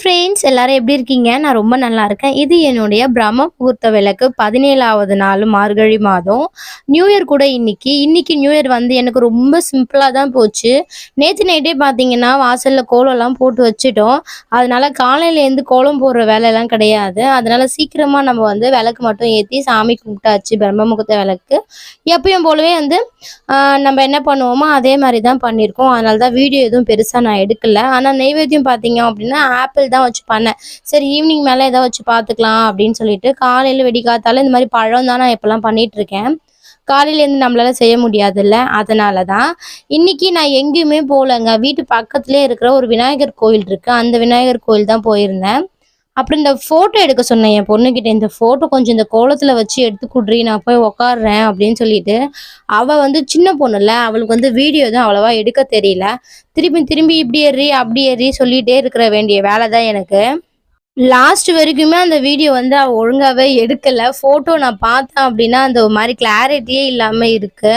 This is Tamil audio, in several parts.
ஃப்ரெண்ட்ஸ் எல்லாரும் எப்படி இருக்கீங்க? நான் ரொம்ப நல்லா இருக்கேன். இது என்னுடைய பிரம்ம முகூர்த்த விளக்கு பதினேழாவது நாள் மார்கழி மாதம். நியூ இயர் கூட இன்னைக்கு. இன்னைக்கு நியூ இயர் வந்து எனக்கு ரொம்ப சிம்பிளாக தான் போச்சு. நேற்று நைட்டே பார்த்தீங்கன்னா வாசலில் கோலம்லாம் போட்டு வச்சுட்டோம். அதனால காலையிலேருந்து கோலம் போடுற வேலையெல்லாம் கிடையாது. அதனால சீக்கிரமாக நம்ம வந்து விளக்கு மட்டும் ஏற்றி சாமி கும்பிட்டாச்சு பிரம்ம முகூர்த்த விளக்கு. எப்பயும் போலவே வந்து நம்ம என்ன பண்ணுவோமோ அதே மாதிரி தான் பண்ணியிருக்கோம். அதனால தான் வீடியோ எதுவும் பெருசாக நான் எடுக்கல. ஆனால் நெய்வேத்தியம் பார்த்தீங்க அப்படின்னா ஆப்பிள் தான் வச்சு பண்ணேன். சரி ஈவினிங் மேலே எதாவது வச்சு பார்த்துக்கலாம் அப்படின்னு சொல்லிட்டு காலையில் வெடிக்காத்தால இந்த மாதிரி பழம் தான் நான் இப்போல்லாம் பண்ணிட்டு இருக்கேன். காலையிலேருந்து நம்மளால செய்ய முடியாதுல்ல அதனால தான் இன்னைக்கு நான் எங்கேயுமே போகலங்க. வீட்டு பக்கத்துலேயே இருக்கிற ஒரு விநாயகர் கோயில் இருக்குது அந்த விநாயகர் கோயில் தான் போயிருந்தேன். அப்புறம் இந்த ஃபோட்டோ எடுக்க சொன்னேன் என் பொண்ணுக்கிட்ட இந்த ஃபோட்டோ கொஞ்சம் இந்த கோலத்தில் வச்சு எடுத்து குட்றி நான் போய் உக்காடுறேன் அப்படின்னு சொல்லிட்டு அவள் வந்து சின்ன பொண்ணுல அவளுக்கு வந்து வீடியோ தான் அவ்வளோவா எடுக்க தெரியல. திரும்பி திரும்பி இப்படி ஏறி அப்படி ஏறி சொல்லிட்டே இருக்கிற வேண்டிய வேலை தான் எனக்கு. லாஸ்ட் வரைக்குமே அந்த வீடியோ வந்து அவள் ஒழுங்காகவே எடுக்கலை. ஃபோட்டோ நான் பார்த்தேன் அப்படின்னா அந்த ஒரு மாதிரி கிளாரிட்டியே இல்லாமல் இருக்கு.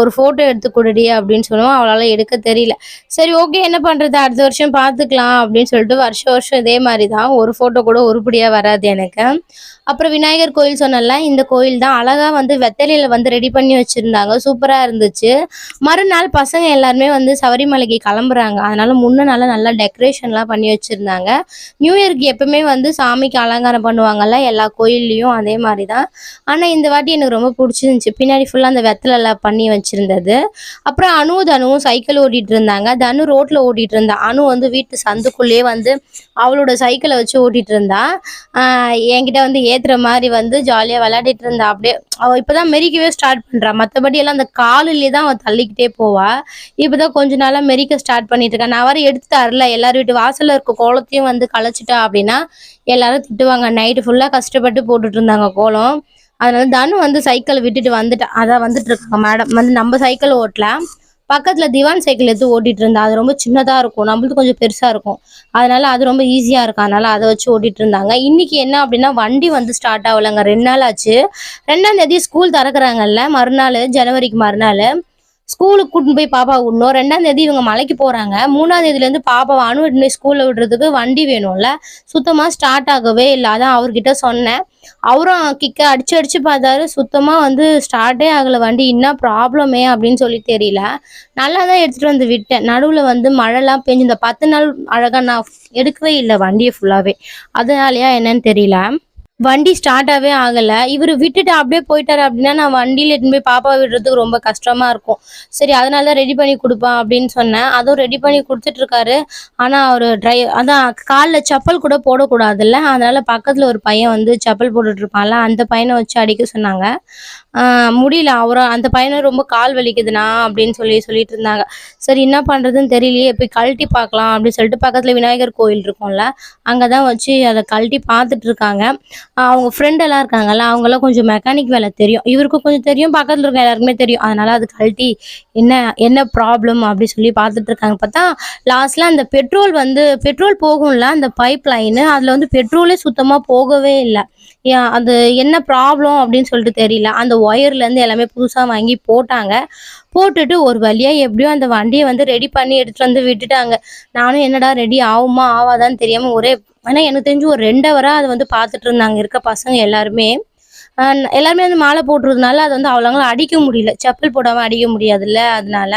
ஒரு ஃபோட்டோ எடுத்து கொடுடி அப்படின்னு சொல்லுவோம். அவளால் எடுக்க தெரியல. சரி ஓகே என்ன பண்ணுறது அடுத்த வருஷம் பார்த்துக்கலாம் அப்படின்னு சொல்லிட்டு வருஷம் வருஷம் இதே மாதிரி தான் ஒரு ஃபோட்டோ கூட உருப்படியாக வராது எனக்கு. அப்புறம் விநாயகர் கோயில் சொன்னல இந்த கோயில் தான் அழகாக வந்து வெத்தலையில் வந்து ரெடி பண்ணி வச்சுருந்தாங்க. சூப்பராக இருந்துச்சு. மறுநாள் பசங்க எல்லாருமே வந்து சபரிமலைக்கு கிளம்புறாங்க. அதனால முன்ன நாள் நல்லா டெக்கரேஷன்லாம் பண்ணி வச்சுருந்தாங்க. நியூ இயர்க்கு எப்பவுமே வந்து சாமிக்கு அலங்காரம் பண்ணுவாங்கல்ல எல்லா கோயில்லையும் அதே மாதிரி தான் ஆனால் இந்த வாட்டி எனக்கு ரொம்ப பிடிச்சிருந்துச்சி. பின்னாடி ஃபுல்லாக அந்த வெத்தலைலாம் பண்ணி வச்சுருந்தது. அப்புறம் அனு தனுவும் சைக்கிள் ஓட்டிகிட்டு இருந்தாங்க தனு ரோட்டில் ஓட்டிகிட்டு இருந்தா அனு வந்து வீட்டு சந்துக்குள்ளேயே வந்து அவளோட சைக்கிளை வச்சு ஓட்டிகிட்டு இருந்தா என்கிட்ட வந்து ஏற்றுற மாதிரி வந்து ஜாலியாக விளையாடிட்டு இருந்தா அப்படியே அவள் இப்போ தான் மெரிக்கவே ஸ்டார்ட் பண்ணுறா மற்றபடி எல்லாம் அந்த காலிலே தான் அவள் தள்ளிக்கிட்டே போவா. இப்போ தான் கொஞ்ச நாளாக மெரிக்க ஸ்டார்ட் பண்ணிட்டு இருக்கா நான் வர எடுத்து தரல எல்லார் வீட்டு வாசலில் இருக்க கோலத்தையும் வந்து களைச்சிட்டா அப்படின்னா எல்லாரும் திட்டுவாங்க. நைட்டு ஃபுல்லாக கஷ்டப்பட்டு போட்டுட்டு இருந்தாங்க கோலம். அதனால தனு வந்து சைக்கிள் விட்டுட்டு வந்துட்டா அதான் வந்துட்டு இருக்காங்க மேடம். வந்து நம்ம சைக்கிள் ஓட்டல. பக்கத்துல திவான் சைக்கிள் எடுத்து ஓட்டிட்டு இருந்தா. அது ரொம்ப சின்னதா இருக்கும். நம்மளுக்கு கொஞ்சம் பெருசா இருக்கும். அதனால அது ரொம்ப ஈஸியா இருக்கும். அதனால அதை வச்சு ஓட்டிட்டு இருந்தாங்க. இன்னைக்கு என்ன அப்படின்னா வண்டி வந்து ஸ்டார்ட் ஆகலைங்க. ரெண்டு நாள் ஆச்சு. ரெண்டாம் தேதி ஸ்கூல் திறக்கிறாங்கல்ல மறுநாள் ஜனவரிக்கு மறுநாள். ஸ்கூலுக்கு கூட்டின்னு போய் பாப்பா விடணும். ரெண்டாம் தேதி இவங்க மலைக்கு போறாங்க. மூணாம் தேதியில இருந்து பாப்பாவை அனு போய் ஸ்கூல்ல விடுறதுக்கு வண்டி வேணும்ல. சுத்தமா ஸ்டார்ட் ஆகவே இல்லை. அதான் அவர்கிட்ட சொன்னேன். அவரும் கிக்க அடிச்சு அடிச்சு பார்த்தாரு. சுத்தமா வந்து ஸ்டார்ட்டே ஆகல. வண்டி என்ன ப்ராப்ளமே அப்படின்னு சொல்லி தெரியல. நல்லா தான் எடுத்துட்டு வந்து விட்டேன். நடுவுல வந்து மழைலாம் பெஞ்சு இந்த பத்து நாள் அழகா நான் எடுக்கவே இல்லை வண்டியை ஃபுல்லாவே அதனாலயா என்னன்னு தெரியல. வண்டி ஸ்டார்ட்டாகவே ஆகலை. இவர் விட்டுட்டு அப்படியே போயிட்டாரு அப்படின்னா நான் வண்டியில் எட்டுன்னு போய் பாப்பா விடுறதுக்கு ரொம்ப கஷ்டமாக இருக்கும். சரி அதனால தான் ரெடி பண்ணி கொடுப்பான் அப்படின்னு சொன்னேன். அதுவும் ரெடி பண்ணி கொடுத்துட்ருக்காரு ஆனால் அவர் ட்ரை அதான் காலில் செப்பல் கூட போடக்கூடாதுல்ல. அதனால் பக்கத்தில் ஒரு பையன் வந்து செப்பல் போட்டுட்ருப்பான்ல அந்த பையனை வச்சு அடிக்க சொன்னாங்க. முடியல. அவரும் அந்த பையனை ரொம்ப கால் வலிக்குதுண்ணா அப்படின்னு சொல்லி சொல்லிட்டு இருந்தாங்க. சரி என்ன பண்ணுறதுன்னு தெரியலையே. போய் கழட்டி பார்க்கலாம் அப்படின்னு சொல்லிட்டு பக்கத்தில் விநாயகர் கோயில் இருக்கும்ல அங்கே தான் வச்சு அதை கழட்டி பார்த்துட்ருக்காங்க அவங்க ஃப்ரெண்ட் எல்லாம் இருக்காங்கல்ல அவங்கெல்லாம் கொஞ்சம் மெக்கானிக் வேலை தெரியும். இவருக்கும் கொஞ்சம் தெரியும் பக்கத்தில் இருக்க எல்லாருக்குமே தெரியும். அதனால அது கழட்டி என்ன என்ன ப்ராப்ளம் அப்படி சொல்லி பார்த்துட்டு இருக்காங்க. பார்த்தா லாஸ்ட்ல அந்த பெட்ரோல் வந்து பெட்ரோல் போகும்ல அந்த பைப் லைனு அதில் வந்து பெட்ரோலே சுத்தமாக போகவே இல்லை. அது என்ன ப்ராப்ளம் அப்படின்னு சொல்லிட்டு தெரியல. அந்த ஒயர்லேருந்து எல்லாமே புதுசாக வாங்கி போட்டாங்க. போட்டுட்டு ஒரு வழியாக எப்படியோ அந்த வண்டியை வந்து ரெடி பண்ணி எடுத்துகிட்டு வந்து விட்டுட்டாங்க. நானும் என்னடா ரெடி ஆகுமா ஆவாதான்னு தெரியாமல் ஒரே ஆனால் எனக்கு தெரிஞ்சு ஒரு ரெண்டு ஹவராக அதை வந்து பார்த்துட்டு இருந்தாங்க இருக்க பசங்க எல்லாருமே. எல்லாருமே வந்து மாலை போட்டுறதுனால அது வந்து அவ்வளோங்களும் அடிக்க முடியல. செப்பல் போடாமல் அடிக்க முடியாதுல்ல அதனால.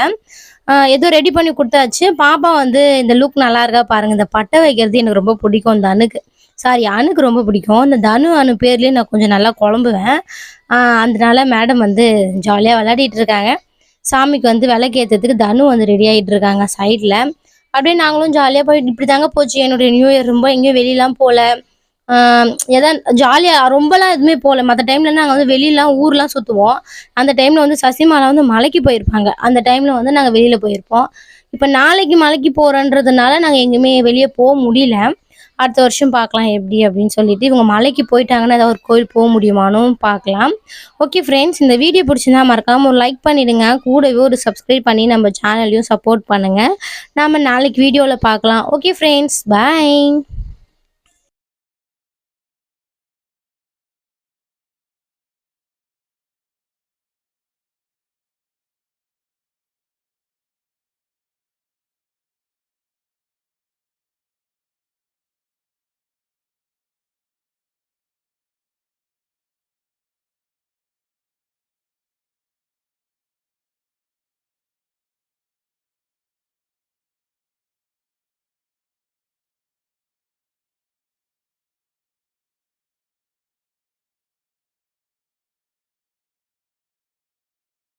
ஏதோ ரெடி பண்ணி கொடுத்தாச்சு. பாப்பா வந்து இந்த லுக் நல்லா இருக்கா பாருங்க. இந்த பட்டை வைக்கிறது எனக்கு ரொம்ப பிடிக்கும் இந்த அணுக்கு சாரி அணுக்கு ரொம்ப பிடிக்கும். இந்த தனு அணு பேர்லேயே நான் கொஞ்சம் நல்லா குழம்புவேன். அதனால மேடம் வந்து ஜாலியாக விளையாடிட்டு இருக்காங்க. சாமிக்கு வந்து விளக்கேற்றதுக்கு தனு வந்து ரெடி ஆகிட்டு இருக்காங்க சைடில் அப்படியே நாங்களும் ஜாலியாக போயிட்டு இப்படி தாங்க போச்சு. என்னுடைய நியூ இயர் ரொம்ப எங்கேயும் வெளியெலாம் போகல எதா ஜாலியாக ரொம்பலாம் எதுவுமே போகல மற்ற டைமில் நாங்கள் வந்து வெளியெலாம் ஊர்லாம் சுற்றுவோம் அந்த டைமில் வந்து சசிமாலா வந்து மலைக்கு போயிருப்பாங்க. அந்த டைமில் வந்து நாங்கள் வெளியில் போயிருப்போம். இப்போ நாளைக்கு மலைக்கு போகிறோன்றதுனால நாங்கள் எங்கேயுமே வெளியே போக முடியல. அடுத்த வருஷம் பார்க்கலாம் எப்படி அப்படின்னு சொல்லிட்டு இவங்க மலைக்கு போயிட்டாங்கன்னா ஏதாவது ஒரு கோயில் போக முடியுமானும் பார்க்கலாம். ஓகே ஃப்ரெண்ட்ஸ் இந்த வீடியோ பிடிச்சிருந்தா மறக்காம ஒரு லைக் பண்ணிடுங்க. கூடவே ஒரு சப்ஸ்கிரைப் பண்ணி நம்ம சேனலையும் சப்போர்ட் பண்ணுங்க. நாம நாளைக்கு வீடியோவில் பார்க்கலாம். Okay friends by